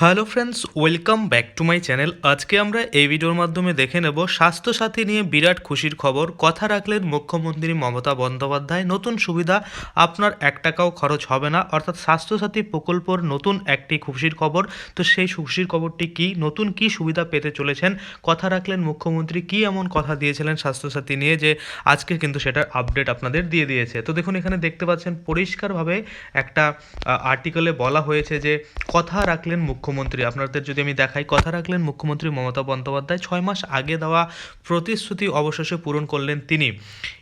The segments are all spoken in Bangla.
Hello friends, welcome back to my channel. আজকে আমরা এই ভিডিওর মাধ্যমে দেখে নেব স্বাস্থ্যসাথী নিয়ে বিরাট খুশির খবর। কথা রাখলেন মুখ্যমন্ত্রী মমতা বন্দ্যোপাধ্যায়। নতুন সুবিধা, আপনার এক টাকাও খরচ হবে না। অর্থাৎ স্বাস্থ্যসাথী প্রকল্পর নতুন একটি খুশির খবর। তো সেই খুশির খবরটি কি? নতুন কি সুবিধা পেতে চলেছেন? কথা রাখলেন মুখ্যমন্ত্রী। কি এমন কথা দিয়েছিলেন স্বাস্থ্যসাথী নিয়ে যে আজকে কিন্তু সেটার আপডেট আপনাদের দিয়ে দিয়েছে? তো দেখুন, এখানে দেখতে পাচ্ছেন, পরিষ্কারভাবে একটা আর্টিকেলে বলা হয়েছে যে, কথা রাখলেন মুখ্যমন্ত্রী। আপনাদের যদি আমি দেখাই, কথা রাখলেন মুখ্যমন্ত্রী মমতা বন্দ্যোপাধ্যায়, ছয় মাস আগে দেওয়া প্রতিশ্রুতি অবশেষে পূরণ করলেন তিনি।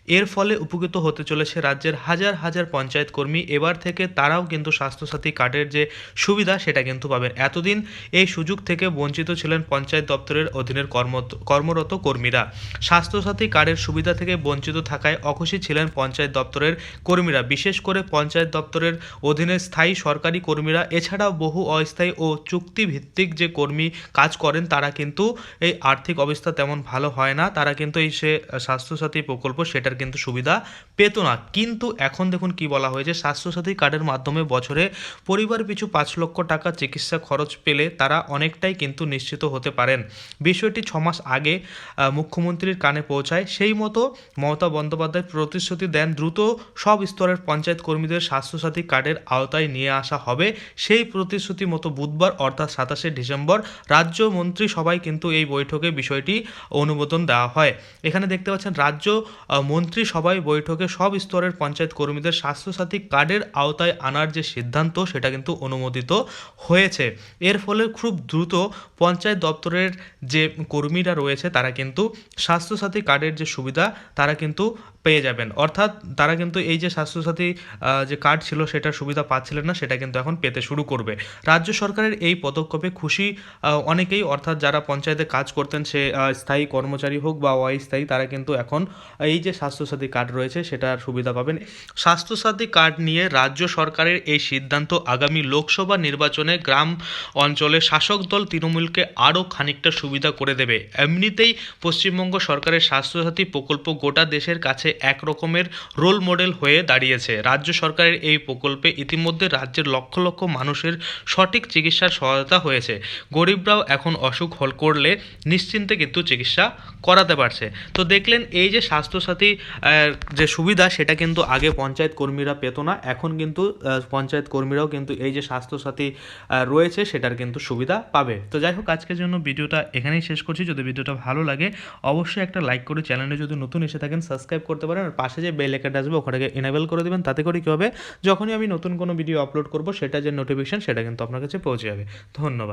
এর ফলে উপকৃত হতে চলেছে রাজ্যের হাজার হাজার পঞ্চায়েত কর্মী। এবার থেকে তারাও কিন্তু স্বাস্থ্যসাথী কার্ডের যে সুবিধা, সেটা কিন্তু পাবেন। এতদিন এই সুযোগ থেকে বঞ্চিত ছিলেন পঞ্চায়েত দপ্তরের অধীনের কর্ম, কর্মরত কর্মীরা। স্বাস্থ্যসাথী কার্ডের সুবিধা থেকে বঞ্চিত থাকায় অখুশি ছিলেন পঞ্চায়েত দপ্তরের কর্মীরা। বিশেষ করে পঞ্চায়েত দপ্তরের অধীনে স্থায়ী সরকারি কর্মীরা, এছাড়াও বহু অস্থায়ী ও চুক্তিভিত্তিক যে কর্মী কাজ করেন, তারা কিন্তু এই আর্থিক অবস্থা তেমন ভালো হয় না। তারা কিন্তু এই সে স্বাস্থ্যসাথী প্রকল্প সেটার কিন্তু সুবিধা পেত না। কিন্তু এখন দেখুন কি বলা হয়েছে, স্বাস্থ্যসাথী কার্ডের মাধ্যমে বছরে পরিবার পিছু পাঁচ লক্ষ টাকা চিকিৎসা খরচ পেলে তারা অনেকটাই কিন্তু নিশ্চিত হতে পারেন। বিষয়টি ছমাস আগে মুখ্যমন্ত্রীর কানে পৌঁছায়। সেই মতো মমতা বন্দ্যোপাধ্যায় প্রতিশ্রুতি দেন, দ্রুত সব স্তরের পঞ্চায়েত কর্মীদের স্বাস্থ্যসাথী কার্ডের আওতায় নিয়ে আসা হবে। সেই প্রতিশ্রুতি মতো বুধবার অর্থাৎ সাতাশে ডিসেম্বর রাজ্য মন্ত্রী সবাই কিন্তু এই বৈঠকে বিষয়টি অনুমোদন দেওয়া হয়। এখানে দেখতে পাচ্ছেন, রাজ্য মন্ত্রী সবাই বৈঠকে সব স্তরের পঞ্চায়েত কর্মীদের স্বাস্থ্যসাথী কার্ডের আওতায় আনার যে সিদ্ধান্ত, সেটা কিন্তু অনুমোদিত হয়েছে। এর ফলে খুব দ্রুত পঞ্চায়েত দপ্তরের যে কর্মীরা রয়েছে, তারা কিন্তু স্বাস্থ্যসাথী কার্ডের যে সুবিধা, তারা কিন্তু পেয়ে যাবেন। অর্থাৎ তারা কিন্তু এই যে স্বাস্থ্যসাথী যে কার্ড ছিল, সেটার সুবিধা পাচ্ছিলেন না, সেটা কিন্তু এখন পেতে শুরু করবে। রাজ্য সরকারের এই পদক্ষেপে খুশি অনেকেই, অর্থাৎ যারা পঞ্চায়েতে কাজ করতেন, সে স্থায়ী কর্মচারী হোক বা অস্থায়ী, তারা কিন্তু এখন এই যে স্বাস্থ্যসাথী কার্ড রয়েছে, সেটার সুবিধা পাবেন। স্বাস্থ্যসাথী কার্ড নিয়ে রাজ্য সরকারের এই সিদ্ধান্ত আগামী লোকসভা নির্বাচনে গ্রাম অঞ্চলে শাসক দল তৃণমূলকে আরও খানিকটা সুবিধা করে দেবে। এমনিতেই পশ্চিমবঙ্গ সরকারের স্বাস্থ্যসাথী প্রকল্প গোটা দেশের কাছে এক রকমের রোল মডেল হয়ে দাঁড়িয়েছে। রাজ্য সরকারের এই প্রকল্পে ইতিমধ্যে রাজ্যের লক্ষ লক্ষ মানুষের সঠিক চিকিৎসার সহায়তা হয়েছে। গরিবরাও এখন অসুখ হল করলে নিশ্চিন্তে কিন্তু চিকিৎসা করাতে পারছে। তো দেখলেন, এই যে স্বাস্থ্যসাথী যে সুবিধা সেটা কিন্তু আগে পঞ্চায়েত কর্মীরা পেত না, এখন কিন্তু পঞ্চায়েত কর্মীরাও কিন্তু এই যে স্বাস্থ্যসাথী রয়েছে সেটার কিন্তু সুবিধা পাবে। তো যাই হোক, আজকের জন্য ভিডিওটা এখানেই শেষ করছি। যদি ভিডিওটা ভালো লাগে, অবশ্যই একটা লাইক করে চ্যানেলে যদি নতুন এসে থাকেন, সাবস্ক্রাইব করতে পারেন, আর পাশে যে বেল আইকনটা আসবে ওখানে এনেবল করে দেবেন, তাতে করে কী হবে? যখনই আমি নতুন কোনো ভিডিও আপলোড করব, সেটা যে নোটিফিকেশন সেটা কিন্তু আপনার কাছে পৌঁছে যাবে। ধন্যবাদ।